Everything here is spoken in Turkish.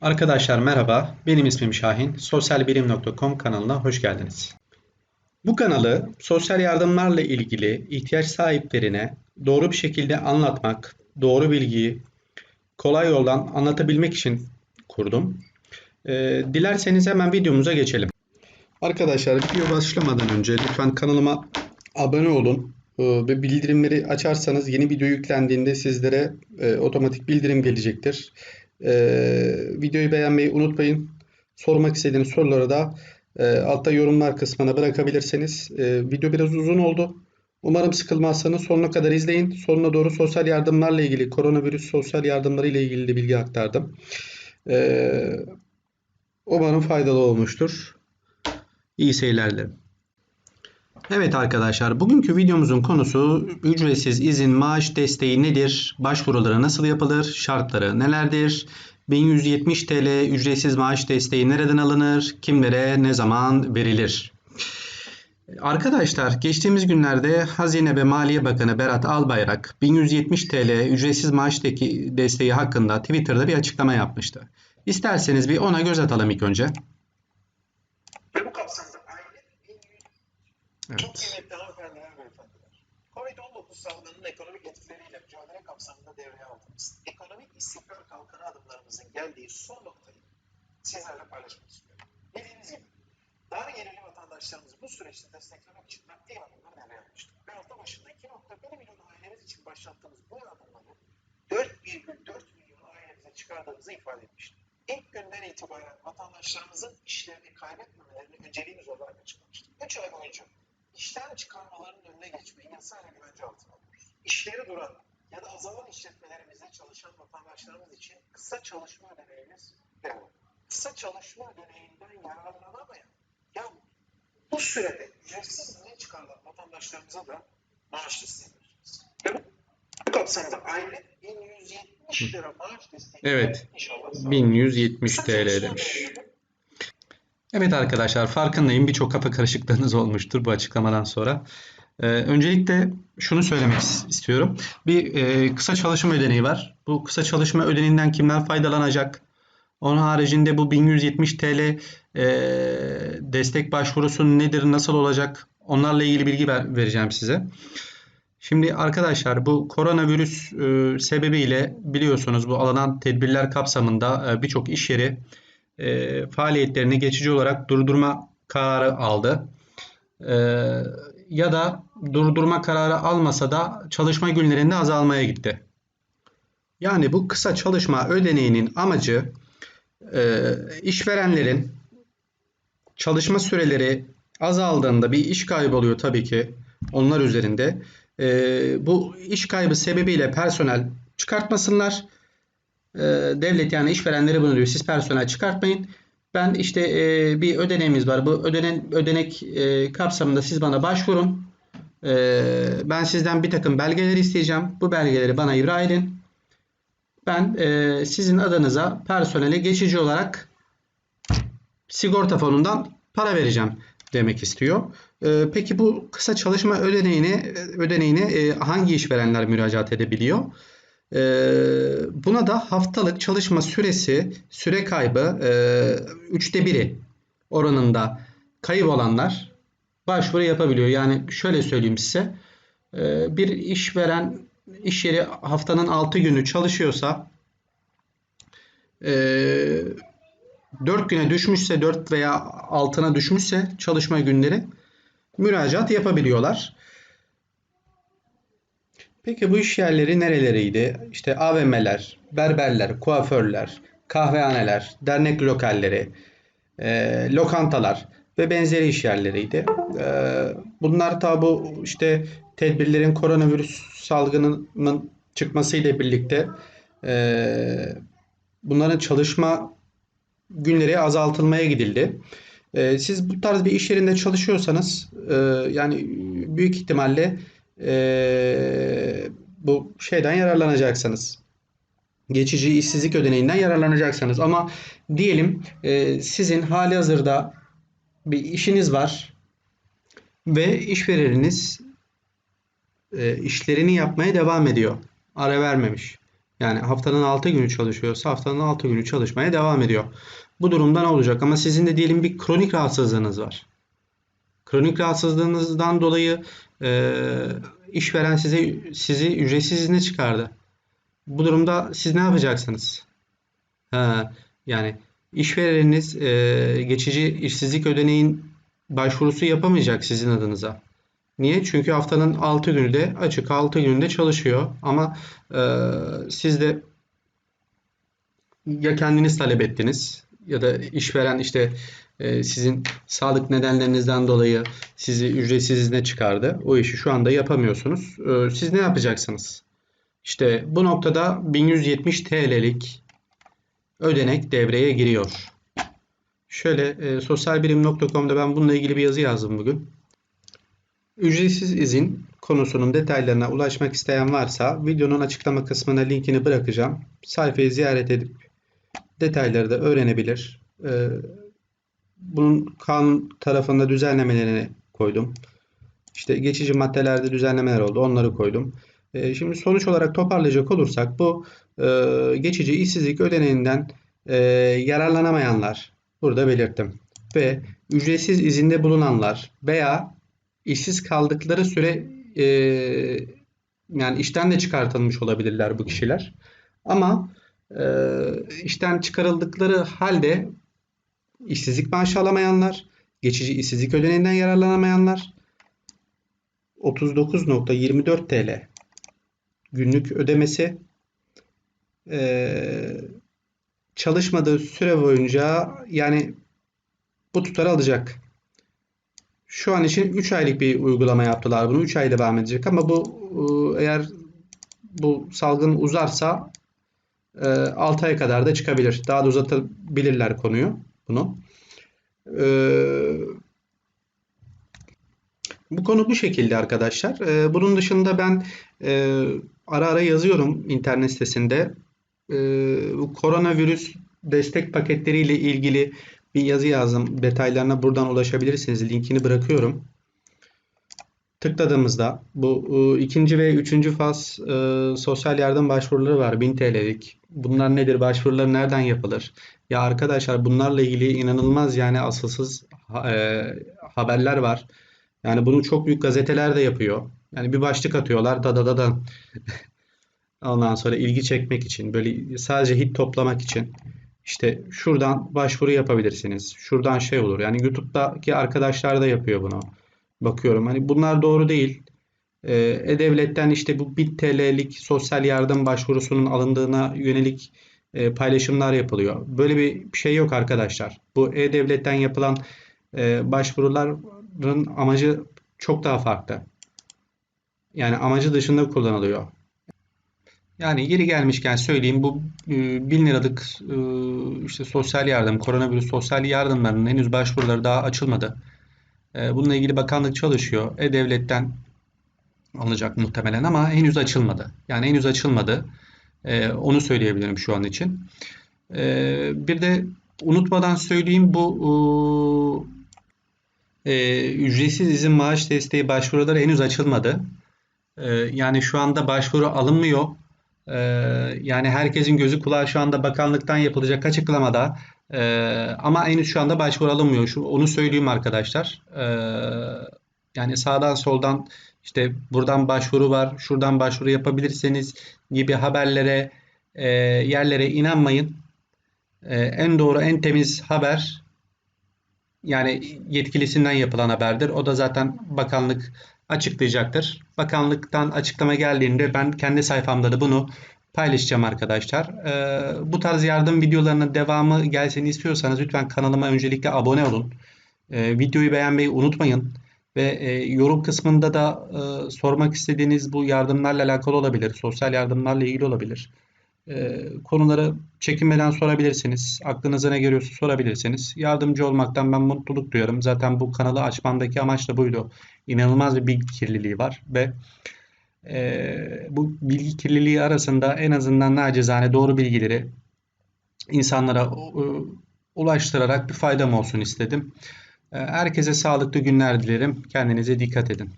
Arkadaşlar merhaba, benim ismim Şahin. Sosyalbilim.com kanalına hoş geldiniz. Bu kanalı sosyal yardımlarla ilgili ihtiyaç sahiplerine doğru bir şekilde anlatmak, doğru bilgiyi kolay yoldan anlatabilmek için kurdum. Ee, dilerseniz hemen videomuza geçelim. Arkadaşlar video başlamadan önce lütfen kanalıma abone olun Ee, ve bildirimleri açarsanız yeni video yüklendiğinde sizlere e, otomatik bildirim gelecektir. Ee, videoyu beğenmeyi unutmayın. Sormak istediğiniz soruları da e, altta yorumlar kısmına bırakabilirsiniz. Ee, video biraz uzun oldu. Umarım sıkılmazsanız sonuna kadar izleyin. Sonuna doğru sosyal yardımlarla ilgili, koronavirüs sosyal yardımları ile ilgili de bilgi aktardım. Ee, umarım faydalı olmuştur. İyi seyirler dilerim. Evet arkadaşlar, bugünkü videomuzun konusu ücretsiz izin maaş desteği nedir? Başvuruları nasıl yapılır? Şartları nelerdir? 1170 TL ücretsiz maaş desteği nereden alınır? Kimlere ne zaman verilir? Arkadaşlar geçtiğimiz günlerde Hazine ve Maliye Bakanı Berat Albayrak 1170 TL ücretsiz maaş desteği hakkında Twitter'da bir açıklama yapmıştı. İsterseniz bir ona göz atalım ilk önce. Ve bu kapsamda aylık 1100 çok Evet. kıymetli hanımefendiler ve beyefendiler. Covid-19 salgınının ekonomik etkileriyle mücadele kapsamında devreye aldığımız ekonomik istikrar kalkanı adımlarımızın geldiği son noktayı sizlerle paylaşmak istiyorum. Bildiğiniz gibi dar gelirli vatandaşlarımızı bu süreçte desteklemek için nakliye adımlar devreye almıştık. Ve hafta başında 2.1 milyon ailemiz için başlattığımız bu adımları 4,4 milyon ailemize çıkardığımızı ifade etmiştik. İlk günden itibaren vatandaşlarımızın işlerini kaybetmemelerini önceliğimiz olarak açıklamıştık. 3 ay boyunca işten çıkarmaların önüne geçmeyi yasayla güvence altına alıyoruz. İşleri duran ya da azalan işletmelerimizde çalışan vatandaşlarımız için kısa çalışma ödeneğimiz devam. Kısa çalışma ödeneğinden yararlanamayan ya bu sürede ücretsiz izne çıkarılan vatandaşlarımıza da maaş desteği vereceğiz. Ve bu- kapsamda aylık 1170 lira maaş desteği Evet. inşallah sağlayacağız. 1170 TL demiş. Evet arkadaşlar farkındayım birçok kafa karışıklığınız olmuştur bu açıklamadan sonra. Ee, öncelikle şunu söylemek is- istiyorum. Bir e, kısa çalışma ödeneği var. Bu kısa çalışma ödeneğinden kimler faydalanacak? Onun haricinde bu 1170 TL e, destek başvurusu nedir, nasıl olacak? Onlarla ilgili bilgi ver- vereceğim size. Şimdi arkadaşlar bu koronavirüs e, sebebiyle biliyorsunuz bu alınan tedbirler kapsamında e, birçok iş yeri e, faaliyetlerini geçici olarak durdurma kararı aldı. E, ya da durdurma kararı almasa da çalışma günlerinde azalmaya gitti. Yani bu kısa çalışma ödeneğinin amacı e, işverenlerin çalışma süreleri azaldığında bir iş kaybı oluyor tabii ki onlar üzerinde. E, bu iş kaybı sebebiyle personel çıkartmasınlar. E, devlet yani işverenleri bunu diyor. Siz personel çıkartmayın. Ben işte e, bir ödeneğimiz var. Bu ödenen ödenek e, kapsamında siz bana başvurun. E, ben sizden bir takım belgeler isteyeceğim. Bu belgeleri bana ibra edin. Ben e, sizin adınıza personele geçici olarak sigorta fonundan para vereceğim demek istiyor. E, peki bu kısa çalışma ödeneğine ödeneğine e, hangi işverenler müracaat edebiliyor? E, buna da haftalık çalışma süresi, süre kaybı e, üçte biri oranında kayıp olanlar başvuru yapabiliyor. Yani şöyle söyleyeyim size. E, bir işveren iş yeri haftanın 6 günü çalışıyorsa e, 4 güne düşmüşse 4 veya altına düşmüşse çalışma günleri müracaat yapabiliyorlar. Peki bu iş yerleri nereleriydi? İşte AVM'ler, berberler, kuaförler, kahvehaneler, dernek lokalleri, e, lokantalar ve benzeri iş yerleriydi. E, bunlar tabi bu işte tedbirlerin koronavirüs salgınının çıkmasıyla birlikte e, bunların çalışma günleri azaltılmaya gidildi. E, siz bu tarz bir iş yerinde çalışıyorsanız e, yani büyük ihtimalle e, bu şeyden yararlanacaksınız. Geçici işsizlik ödeneğinden yararlanacaksınız. Ama diyelim e, sizin hali hazırda bir işiniz var ve işvereniniz e, işlerini yapmaya devam ediyor. Ara vermemiş. Yani haftanın 6 günü çalışıyorsa haftanın 6 günü çalışmaya devam ediyor. Bu durumda ne olacak? Ama sizin de diyelim bir kronik rahatsızlığınız var. Kronik rahatsızlığınızdan dolayı e, işveren size sizi ücretsiz izne çıkardı. Bu durumda siz ne yapacaksınız? Ha, yani işvereniniz e, geçici işsizlik ödeneğin başvurusu yapamayacak sizin adınıza. Niye? Çünkü haftanın 6 günü de açık, 6 gününde çalışıyor. Ama e, siz de ya kendiniz talep ettiniz ya da işveren işte e, sizin sağlık nedenlerinizden dolayı sizi ücretsiz izne çıkardı. O işi şu anda yapamıyorsunuz. E, siz ne yapacaksınız? İşte bu noktada 1170 TL'lik ödenek devreye giriyor. Şöyle e, sosyalbirim.com'da ben bununla ilgili bir yazı yazdım bugün. Ücretsiz izin konusunun detaylarına ulaşmak isteyen varsa videonun açıklama kısmına linkini bırakacağım. Sayfayı ziyaret edip detayları da öğrenebilir. E, bunun kanun tarafında düzenlemelerini koydum. İşte geçici maddelerde düzenlemeler oldu. Onları koydum. E, şimdi sonuç olarak toparlayacak olursak bu e, geçici işsizlik ödeneğinden e, yararlanamayanlar burada belirttim. Ve ücretsiz izinde bulunanlar veya işsiz kaldıkları süre yani işten de çıkartılmış olabilirler bu kişiler. Ama işten çıkarıldıkları halde işsizlik maaşı alamayanlar, geçici işsizlik ödeneğinden yararlanamayanlar 39.24 TL günlük ödemesi e, çalışmadığı süre boyunca yani bu tutarı alacak. Şu an için 3 aylık bir uygulama yaptılar bunu. 3 ay devam edecek ama bu eğer bu salgın uzarsa 6 ay kadar da çıkabilir. Daha da uzatabilirler konuyu bunu. Bu konu bu şekilde arkadaşlar. Bunun dışında ben ara ara yazıyorum internet sitesinde. Bu koronavirüs destek paketleriyle ilgili bir yazı yazdım. Detaylarına buradan ulaşabilirsiniz. Linkini bırakıyorum. Tıkladığımızda bu ikinci ve üçüncü faz e, sosyal yardım başvuruları var 1000 TL'lik. Bunlar nedir? Başvurular nereden yapılır? Ya arkadaşlar bunlarla ilgili inanılmaz yani asılsız e, haberler var. Yani bunu çok büyük gazeteler de yapıyor. Yani bir başlık atıyorlar da da da da. Ondan sonra ilgi çekmek için böyle sadece hit toplamak için. İşte şuradan başvuru yapabilirsiniz. Şuradan şey olur. Yani YouTube'daki arkadaşlar da yapıyor bunu. Bakıyorum. Hani bunlar doğru değil. Ee, E-Devlet'ten işte bu 1 TL'lik sosyal yardım başvurusunun alındığına yönelik e, paylaşımlar yapılıyor. Böyle bir şey yok arkadaşlar. Bu E-Devlet'ten yapılan e, başvuruların amacı çok daha farklı. Yani amacı dışında kullanılıyor. Yani yeri gelmişken söyleyeyim bu e, 1000 liralık e, işte sosyal yardım, koronavirüs sosyal yardımlarının henüz başvuruları daha açılmadı. E, bununla ilgili bakanlık çalışıyor. E-Devlet'ten alınacak muhtemelen ama henüz açılmadı. Yani henüz açılmadı. E, onu söyleyebilirim şu an için. E, bir de unutmadan söyleyeyim bu e, ücretsiz izin maaş desteği başvuruları henüz açılmadı. E, yani şu anda başvuru alınmıyor. E, yani herkesin gözü kulağı şu anda bakanlıktan yapılacak açıklamada. E, ama henüz şu anda başvuru alınmıyor. Şu, onu söyleyeyim arkadaşlar. E, yani sağdan soldan işte buradan başvuru var, şuradan başvuru yapabilirseniz gibi haberlere, e, yerlere inanmayın. E, en doğru, en temiz haber yani yetkilisinden yapılan haberdir. O da zaten bakanlık açıklayacaktır. Bakanlıktan açıklama geldiğinde ben kendi sayfamda da bunu paylaşacağım arkadaşlar. Ee, bu tarz yardım videolarının devamı gelsin istiyorsanız lütfen kanalıma öncelikle abone olun. Ee, videoyu beğenmeyi unutmayın. Ve e, yorum kısmında da e, sormak istediğiniz bu yardımlarla alakalı olabilir. Sosyal yardımlarla ilgili olabilir. E, konuları çekinmeden sorabilirsiniz. Aklınıza ne geliyorsa sorabilirsiniz. Yardımcı olmaktan ben mutluluk duyarım. Zaten bu kanalı açmamdaki amaç da buydu. İnanılmaz bir bilgi kirliliği var ve e, bu bilgi kirliliği arasında en azından nacizane doğru bilgileri insanlara e, ulaştırarak bir faydam olsun istedim. Herkese sağlıklı günler dilerim. Kendinize dikkat edin.